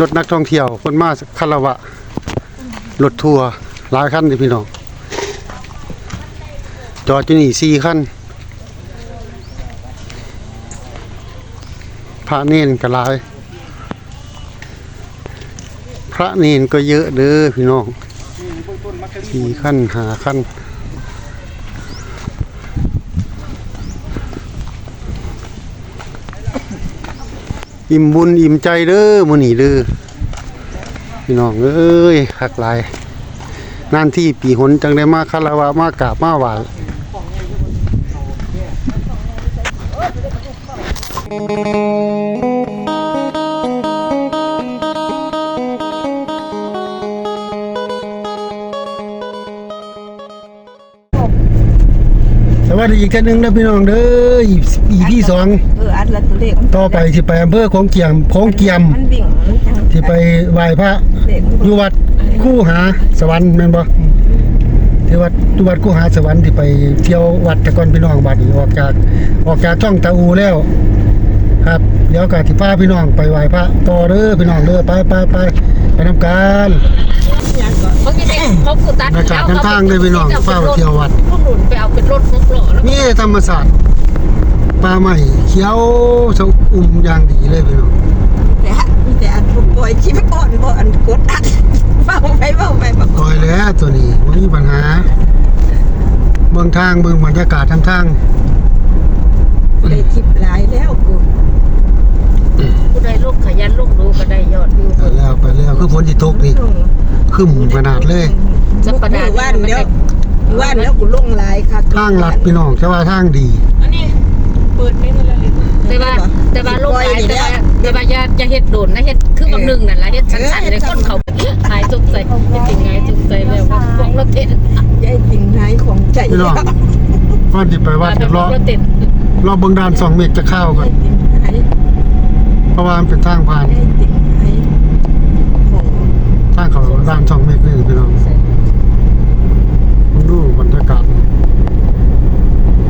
รถนักท่องเที่ยวคนมาคาราวะรถทัวร์หลายคันเลยพี่น้องจอดอยู่นี่สี่คันพระเนนก็หลาย พระเนนก็เยอะเด้อพี่น้องสี่ขั้นหาขั้น อิ่มบุญอิ่มใจเด้อมื้อนี้เด้อพี่น้องเอ้ยคักหลายนานที่ปีหนจังได้มาคารวะมากราบมาหว้สวัสดีอีกท่านหนึ่งนะพี่น้องเด้ออีอีที่สอง ลตัวเลขต่อไปสิไปอำเภอของเกียมของเกียม มันวิ่งมันจังที่ไปไหว้พระเลขมันอยู่วัดคู่หาสวรรค์แม่นบ่ที่วัดอยู่วัดคู่หาสวรรค์ที่ไปเที่ยววัดแตะกอนพี่น้องบัดนี้ออกจากออกจากช่องตาอูแล้ว ครับเดี๋ยวก็สิพาพี่น้องไปไหว้พระต่อเด้อพี่น้องเด้อไปไปไปไปนำกันเขาจะได้เขาคือตัดบรรยากาศข้างๆเลยพี่น้องเฝ้าเที่ยววัด พวกหนุนไปเอาเป็นรถหกล้อแล้วนี่ธรรมศาสตร์ ป่าใหม่เขียวชอุ่มอย่างดีเลยพี่น้องแต่มีแต่อันทุกปล่อยชิมก่อนบ่อันกดอัดเบาไปเบาไปบ่ปล่อยแล้วตัวนี้บ่มีปัญหาเบิ่งทางเบิ่งบรรยากาศทางทางเลยทิปหลายแล้วกูผู้ใดลูกขยันลูกดูก็ได้ยอดวิวไปแล้วไปแล้วคือฝนสิตกนี่ครึ้มขนาดเลยจะประดาว่านเดี๋ยวว่านแล้วกูลงหลายค่ะทางลัดพี่น้องแค่ว่าทางดีอันนี้ เปิดไม่ได้เลยแต่ว่าแต่ว่าลูกขายแต่ว่าแต่ว่าอย่าอย่าเฮ็ดโดนนะเฮ็ดคือบางหนึ่งนั่นล่ะเฮ็ดสั้นๆเลยคนเขาหายสุกใส่เฮ็ดจริงไงสุกใส่แล้วว่าพวกรถเต็นยายติ่งหายของใจพี่น้องก่อนสิไปวัว่าดแต่เดี๋ยวพรวอกรถเต็นรอเบิ่งด่านสองเมตรจะเข้าก่อนยายติ่งหายเพราะว่ามันเป็นทางผ่านยายติ่งหายของทางเขาด่านสองเมตรนี่พี่น้องผมดูบรรยากาศ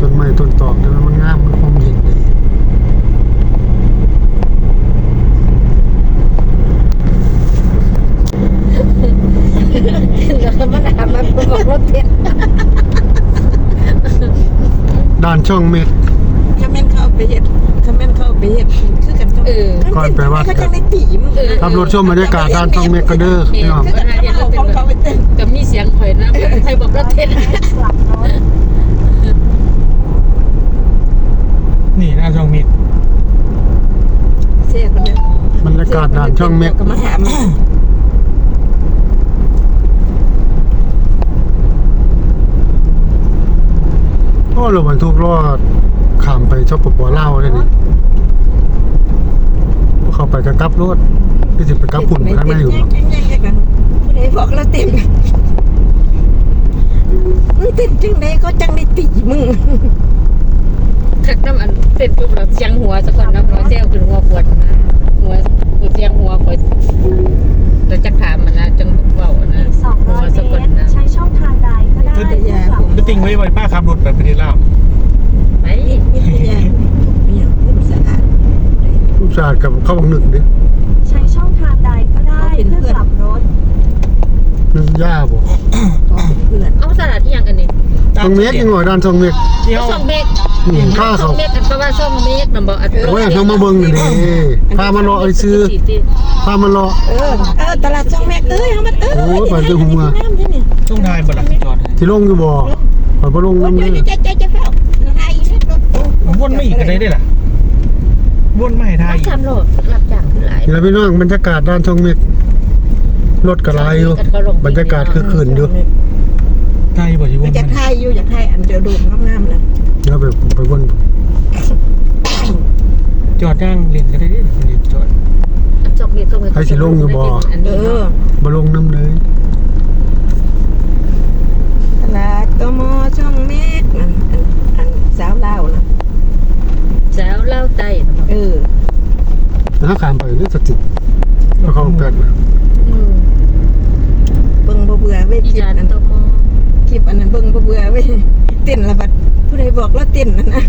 ต้นไม้ต้นตอกแต่ว่ามันงามมันคมเย็นดี แล้วมันหามาพวกรถเต็น ด่าน ช่องเมตรถ้าแม่นเข้าไปเฮ็ดถ้าแม่นเข้าไปเฮ็ดคือกันเออก่อนไปวัดเขาจังได้ตีมึงเออ ขับรถชมบรรยากาศด่านช่องเมตรก็เด้อพี่น้อง คือกันเอาของเขาไปเต้นก็มีเสียงข่อยนะไทยบอกรถเต็นนี่หน้าช่องมิดเสียคนเดียวบรรยากาศด่านช่องเมตรก็มาถาม โอ้เราบรรทุกรอดข้ามไปชอบปปเล่าวเลยนี่พวกเขาไปจะกลับรถที่สิไปกลับปุ่นไปข้างในอยู่แย่งแย่งแย่งแย่งกันผู้ใดบอกเราเต็มมึงเต็มจังไดเขาจังได้ตีมึงคักน้ำอันเสร็จปุ๊บเราเสียงหัวซะก่อนนะหัวเซลคือหัวปวดนะหัวปวดเสียงหัวปวดเราจะถาม ติงไว้ไว้ป้าขับรถไปประเทศลาวไปมีพยานมีอย่างขึ้นสะอาดลูกชายกับเข้าบังหนึ่งดิใช้ช่องทางใดก็ได้เพื่อกลับรถนึงย่าบอกก็เพื่อนเอาสลัดที่ยังอันนี้ช่องเมตรยังหน่อยด้านช่องเมตรเที่ยวช่องเมกอืมข้าช่อเขางเมกกันเพราะว่าช่องเมกนำบอกอัดโอ้ยเขามาเบิ่งนี่ดิพามารอไอ้ซื้อพามารอเออเออตลาดช่องแม่เอ้ยเฮามันเอ้ยโอ้ยไปเรื่องหัวน้ำที่นี่ช่วงทายบนหลังจอดที่ลงอยู่บ่ข อยบ่ลงน้ำเลยใจใจจะเฝ้าไทยเฮ็ดรถวนไม่อีกกันได้ด้วยล่ะวนไม่ไทรัยบทำโหลดรับจ้างคือหลายนี่ล่ะพี่น้องบรรยากาศด้านช่องเมตรรถกระลายอยู่ บรรยากาศคือคืนอยู่ไทยบ่ชิวมันจะไทยอยู่อยากไทยอันเดียวดมงามๆน่ะเดี๋ยวไปไปวนจอดย่างเล่นก็ได้ด้วยเล่นจอดช่องเมกช่องเมกเอนี้อบ่ลงน้ำเลย ตลาดกมช่องเมฆนั่นอันอันสาวลาวนะ สาวเล่าใจ เออนะข้ามไปนี่สติแล้วเขาแปลกนะอืมเบิ่งบ่เบื่อเว้ยอีคลิปจานอันตมคลิปอันนั้นเบิ่งบ่เบื่อเว้ยเต้นละบัดผู้ใดบอกเราเต้นนั่นนะ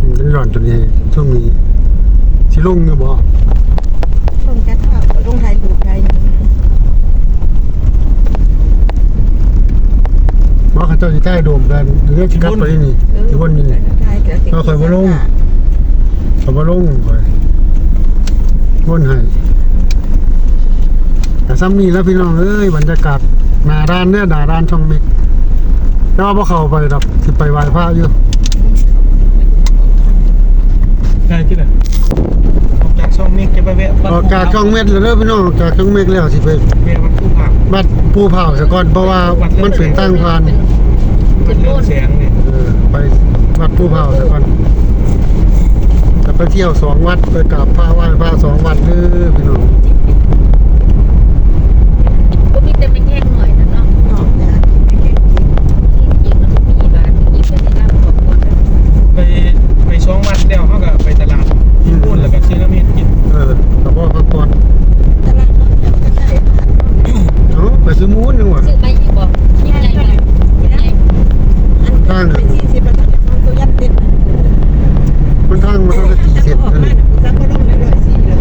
อืมต้องหย่อนตัวนี้ช่วงนี้สิลงอยู่บ่ลงกันค่ะลงไทยลูกไทย บ่เขาเจ้าสิใต้โดมกันหรือสิกลับไปนี่สิวนนี่ไทยก็สิเอาข่อยบ่ลงเขาบ่ลงข่อยวนให้แต่ซ้ำนี้แล้วพี่น้องเอ้ยบรรยากาศหน้าด้านเนี่ยหน้าด้านช่องมิกแต่ว่าบ่เข้าไปดอกสิไปไหว้พระอยู่ได้ที่ไหนออกจากช่อง เมฆจะไปแวะออกจากช่องเม็ดแล้วเด้อพี่น้องออกจากช่องเม็ดแล้วสิไปแวะวัดผู้ผักบัดภูเผาซะก่อนเพราะว่ามันเป็นตั้งพานวัดเรื่องแสงเนี่ยเออไปวัดภูเผาซะก่อนจะไปเที่ยวสองวัดไปกราบพระไหว้พระสองวัดเด้อพี่น้องก็มีแต่ไม่แห้งหน่อยนะเนาะออกจากยิงแล้วก็มีบ้านยิงไปที่หน้าครอบครัวไปไปช่องวัดแล้วเขาก็ไปตลาดญี่ปุ่นแล้วก็ซื้อน้ำเห็ดกิน เออกับพ่อพักผ่อนตลาดนัดแล้วก็ได้ผ่านเอ้าไปซื้อหมูนยังวะซื้อไปอีกบอกยิ่งใหญ่ไหมยิ่งใหญ่อันเป็นสี่สิบแล้วก็จะฟังตัวยัดติดมันทางมันต้องตีเสร็จออกนั่นมานี่ซักก็ลงในร้อยสี่เลย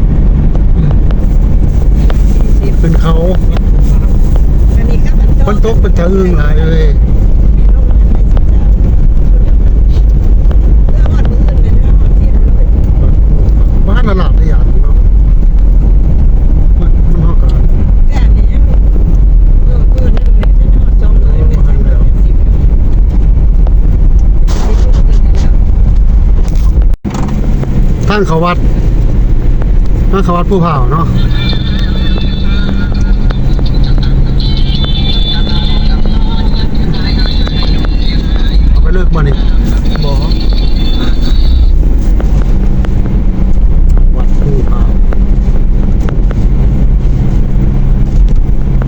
สี่สิบเป็นเขาวัดผู้ผักอันนี้ก็มันคนตกเป็นตะอึงหลายเลย ลงมาในสิบสามเรื่องหอดมืออื่นเป็นเรื่องหอดที่เราเลย บ้านละหลาดได้อย่างเนาะมันมันเฮากัน แต่อันนี้ยังมีเออเออนั่นเลยนั่นหอดจองเลยเป็นสิบเป็นสิบสิบลูกเป็นกันแล้ว ทางเขาวัดทางเขาวัดผู้เผาเนาะเอาไปเลิกบ่นี่ บ่อ วัดภูเผา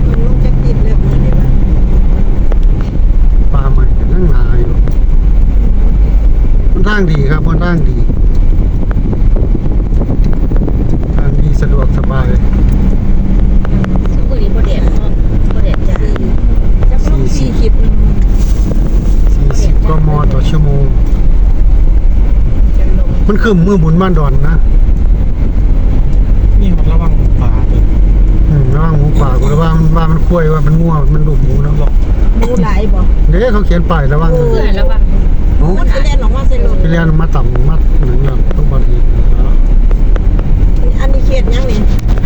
มันลงจะติดเลยมาเลยว่า ป่าใหม่ก็นั่งหาอยู่มันทางดีครับมันทางดี ทางดีสะดวกสบาย ซื้อบุหรี่บ่แดดเนาะบ่แดดจ้า จะลงสี่คลิปนึง 40กมต่อชั่วโมง จะลง มันคือมือบุญบ้านดอนนะนี่มันระวังป่าเลยอืมระวังหมูป่ากูระวังว่ามันคุ้ยว่ามันง่วมันดุหมูนะหลอกมูหลายบ่เด้เขาเขียนป้ายระวังเพื่อนแล้วว่าโอ้มูจะเล่นออกมาใส่ลงไปเรียนมาต่ำมาหนึ่งแล้วต้องบอดีอันนี้เขตยังนี่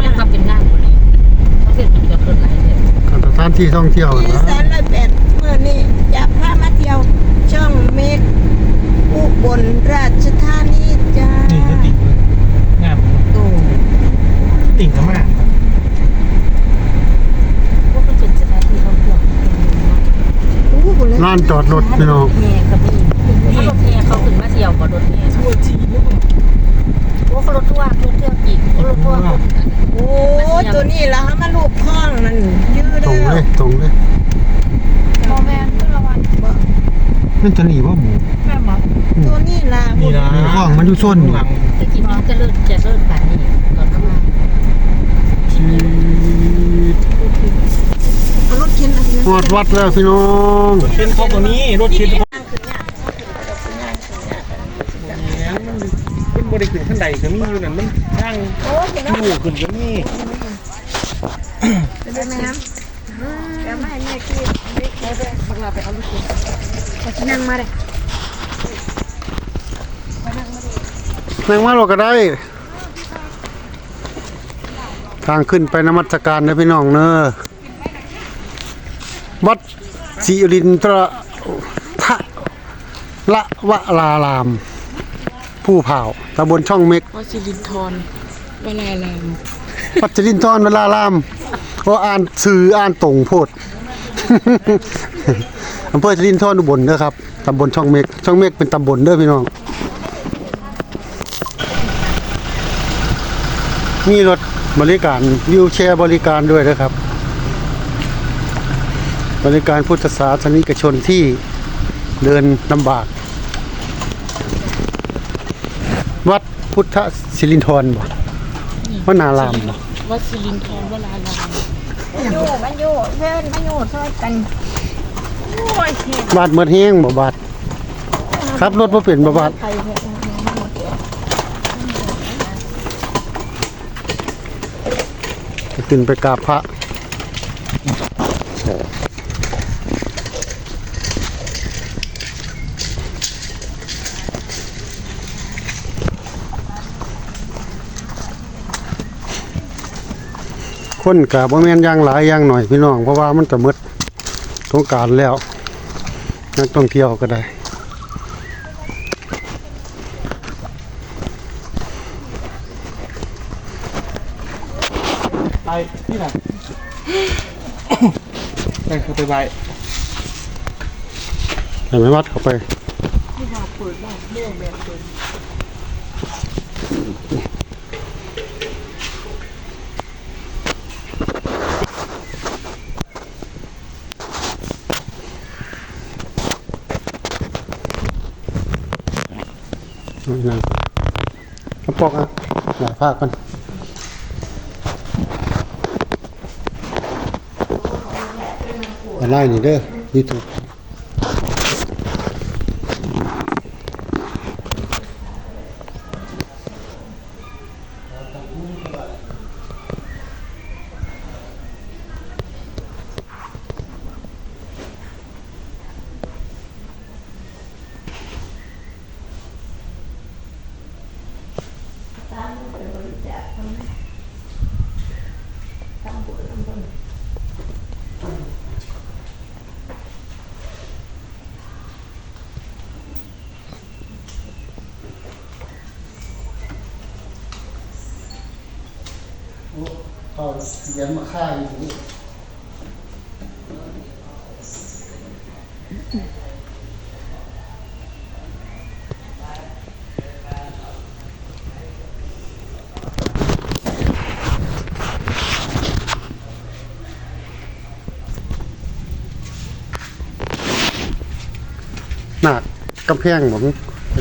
ยังทำเป็นงานบ่เลยเขาเสร็จมันกับรถหลายเลยการสถานที่ท่องเที่ยวที่นะแสนร้อยแปดเมื่อนี้จะพามาเที่ยวช่องเมฆอุบลราชธานีจ้า นี่จะติ่งเลยงาม โอ้ ติ่งก็มากพวกมันเป็นสถานที่ท่องเที่ยวโหเลยลานจอดรถพี่น้องแห่ก็มีถ้ารถแห่เขาขึ้นมาเที่ยวบ่รถแห่ทั่วจีนโอ้เขารถทั่วร์รถเที่ยวอีกโอ้รถทั่วร์โอ้ตัวนี้ละฮะมาลูกคล้องมันยืดตรงเลยตรงเลยโมแมนเพื่อระวังนั่นจะหนีว่าหมูแม่หมอตัวนี้ละนี่นะมีข้องมันอยู่ส้นหลังตะกี้มันจะเลิศจะเลิศป่านนี้ตอนเข้ามา ชีดเอารถเข็นอะไรหอดวัดแล้วพี่น้องเป็นเขาตัวนี้รถเข็นนั่งขึ้นเนี่ยมันบริขึ้นขั้นใดก็มีอยู่นั่นมันทางโอ้เห็นแล้วอยู่ขึ้นก็มีเป็นไงน้ำเดี๋ยวไม่แม่คิดไม่คิดบังลาไปเอาลูกเข็นไปนั่งมาเลยนั่งมาเราก็ได้ ทางขึ้นไปนมัสการนะพี่น้องเนอะวัดสิรินทรทะละวะลาราม ผู้เผาตำบลช่องเม็กวัดสิรินทรเวลาแรงวัดสิรินทรเวลารามโอ้อ่านสื่ออ่านตรงโพดอำเภอสิรินทรอุบลเด้อครับตำบลช่องเม็กช่องเม็กเป็นตำบลเด้อพี่น้องมีรถ บริการวิวแชร์บริการด้วยนะครับ บริการพุทธศาสนิกชนที่เดินลำบาก วัดพุทธศิรินทรบ่วนารามบ่วัดสิรินทรเวลาแรงมันอยู่มันอยู่เพื่อนมันอยู่ช่วยกันบาดเมือดแห้งบ่บาดครับรถบ่เป็นบ่บาด ใครเนี่ย ขึ้นไปกราบพระคนกะบ่แม่นย่างหลายย่างหน่อยพี่น้องเพราะว่ามันก็หมดสงการแล้ว นักท่องเที่ยวก็ได้ ไปที่ไหนไปคือไปไปเห็นไหมวัดเข้าไปนี่นะกระปอกอะหลายภาคกัน อะไรนี่เด้อยูทูบเอา เหรียญมาค่าอยู่นี่หนักกำแพงผม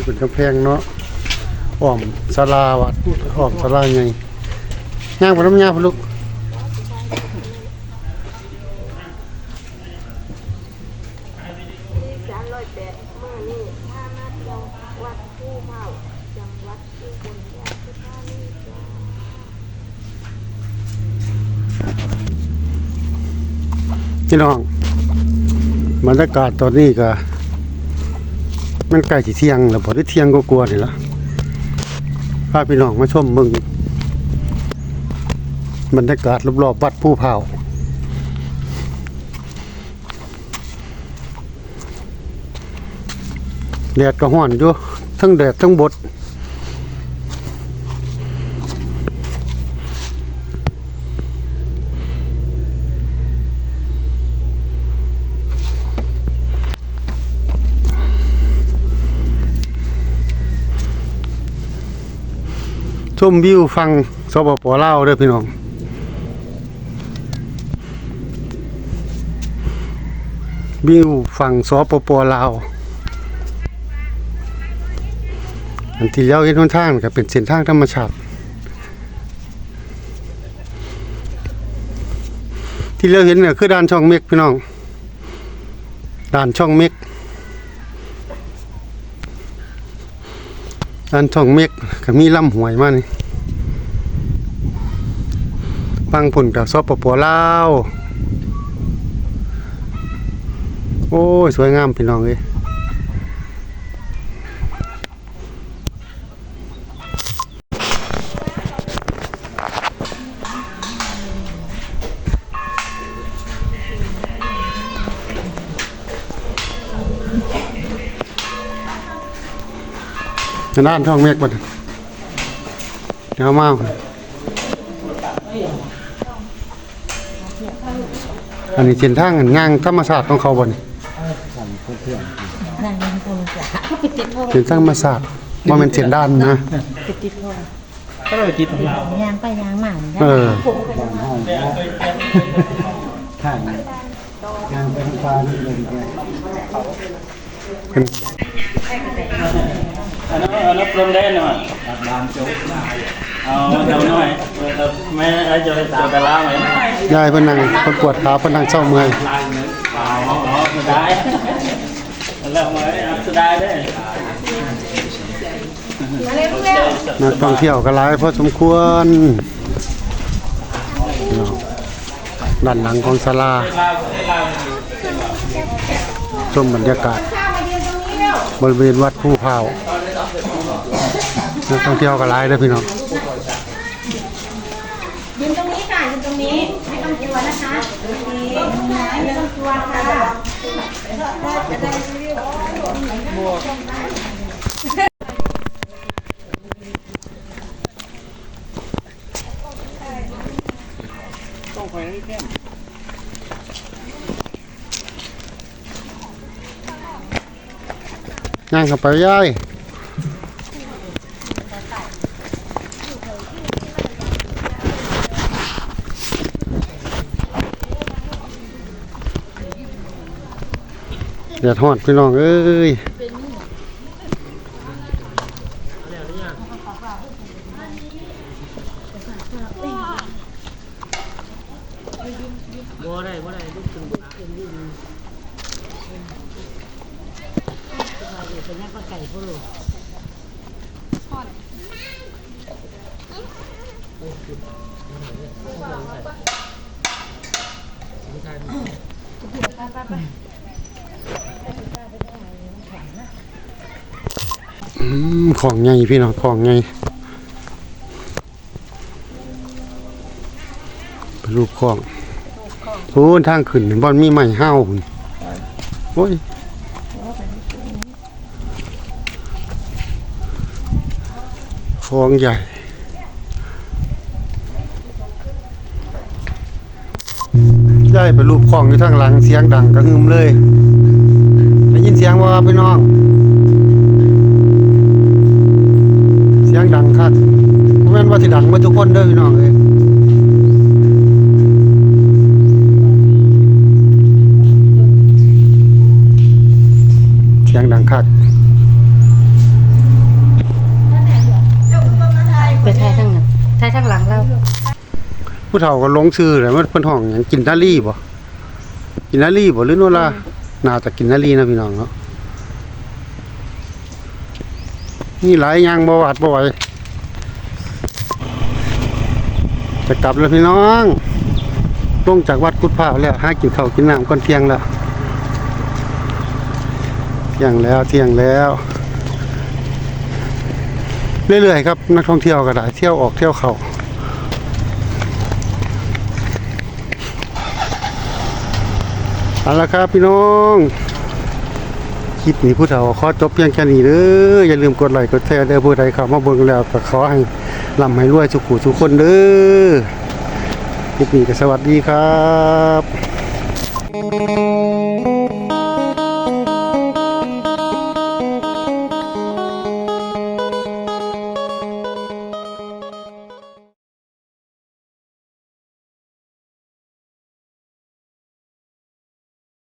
เป็นกำแพงเนาะอ้อมศาลาวัดอ้อมศาลาไงย่างไปน้ำยาพะลูก พี่น้องบรรยากาศตอนนี้ก็มันใกล้สิเที่ยงแล้วพอได้เที่ยงก็กลัวนี่ละพาพี่น้องมาชมมึงบรรยากาศรอบๆวัดผู้เผาแดดก็ห้อนอยู่ทั้งแดดทั้งบด ชมวิวฟังสปปลาวเด้อพี่น้องวิวฝั่งสปปลาวอันที่เลี้ยวเห็นหนทางก็เป็นเส้นทางธรรมชาติ ที่เราเห็นเนี่ยคือด่านช่องเมกพี่น้องด่านช่องเมก ด้านช่องเมกก็มีลำหวยมานี่ฟังผลกับสปปลาวโอ้ย สวยงามพี่น้องเลย ด้านช่องเมฆบัดเดี๋ยวมาอันนี้เส้นทางอันย่างธรรมชาติของเขาบ่นี่นั่งยังคงจะติดพ่อเส้นทางธรรมชาติบ่แม่นเส้นด้านนะติดพ่อก็เลยจิตยางไปยางมาเออเป็น อันนั้นอันนั้นปรุงได้หน่อยบางจุกเอาเดี๋ยวหน่อยไม่ไอ้จะจะไปล้างไหมยายเพิ่นนั่งเพิ่นปวดขาเพิ่นนั่งเศร้าเมื่อยเอาเอาสุดได้แล้วมาเอาสุดได้ได้นักท่องเที่ยวก็หลายพอสมควรเนาะด้านหลังของศาลาชมบรรยากาศ บริเวณวัดผู้เผา นักท่องเที่ยวก็หลายเด้อพี่น้องยืนตรงนี้ค่ะยืนตรงนี้ไม่ต้องกลัวนะคะไม่ต้องกลัวค่ะย่างเข้าไปย่าย เดือดฮอดพี่น้องเอ้ยอืม ของใหญ่พี่น้องของใหญ่รูปของโอ้ทางขึ้นบอนมีใหม่ห้าวพุ่นโอ้ยของใหญ่ใหญ่เป็นรูปของอยู่ทางหลังเสียงดังกระหึมเลยได้ยินเสียงว่าพี่น้อง นว่าสิดังมาทุกคนเด้อพี่น้องเอ้ยเสียงดังคักไปทายทั้งนั้นทายทั้งหลังเราผู้เฒ่าก็ลงชื่อแหละมันเพิ่นห้องหยังกินนาลีบ่กินนาลีบ่หรือโนราน่าจะกินนาลีนะพี่น้องเนาะนี่หลายอย่างบ่หวาดบ่ไหว จะกลับแล้วพี่น้องลงจากวัดกุดพร้าวแล้วหากินข้าวกินน้ำก่อนเที่ยงแล้วเที่ยงแล้วเที่ยงแล้ว เรื่อยๆครับ นักท่องเที่ยวก็ได้เที่ยวออกเที่ยวเขาเอาละครับพี่น้องคลิปนี้ผู้เฒ่าขอจบเพียงแค่นี้เด้ออย่าลืมกดไลค์กดแชร์เด้อผู้ใดเข้ามาเบิ่งแล้วก็ขอให้ รำให้รวยสุขุสุขคนเด้อคลิปนี้ก็สวัสดีครับ